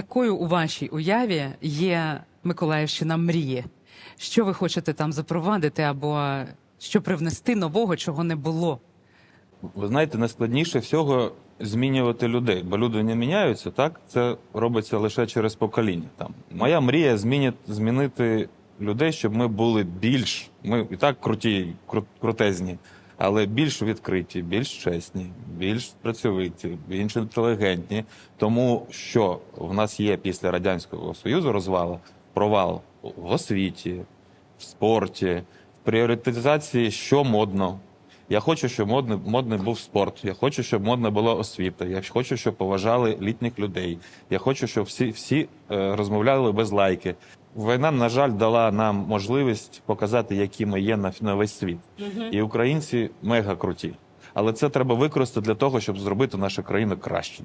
Якою у вашій уяві є Миколаївщина мрії? Що ви хочете там запровадити або що привнести нового, чого не було? Ви знаєте, найскладніше всього змінювати людей, бо люди не міняються, так? Це робиться лише через покоління. Там моя мрія змінити, змінити людей, щоб ми були більш, ми і так круті, кру- крутезні, але більш відкриті, більш чесні, більш працьовиті, більш інтелігентні. Тому що в нас є після радянського союзу розвала провал в освіті, в спорті, в пріоритизації, що модно. Я хочу, щоб модний, модний був спорт. Я хочу, щоб модна була освіта. Я хочу, щоб поважали літніх людей. Я хочу, щоб всі, всі е, розмовляли без лайки. Війна, на жаль, дала нам можливість показати, які ми є на, на весь світ. І українці мега круті. Але це треба використати для того, щоб зробити нашу країну краще.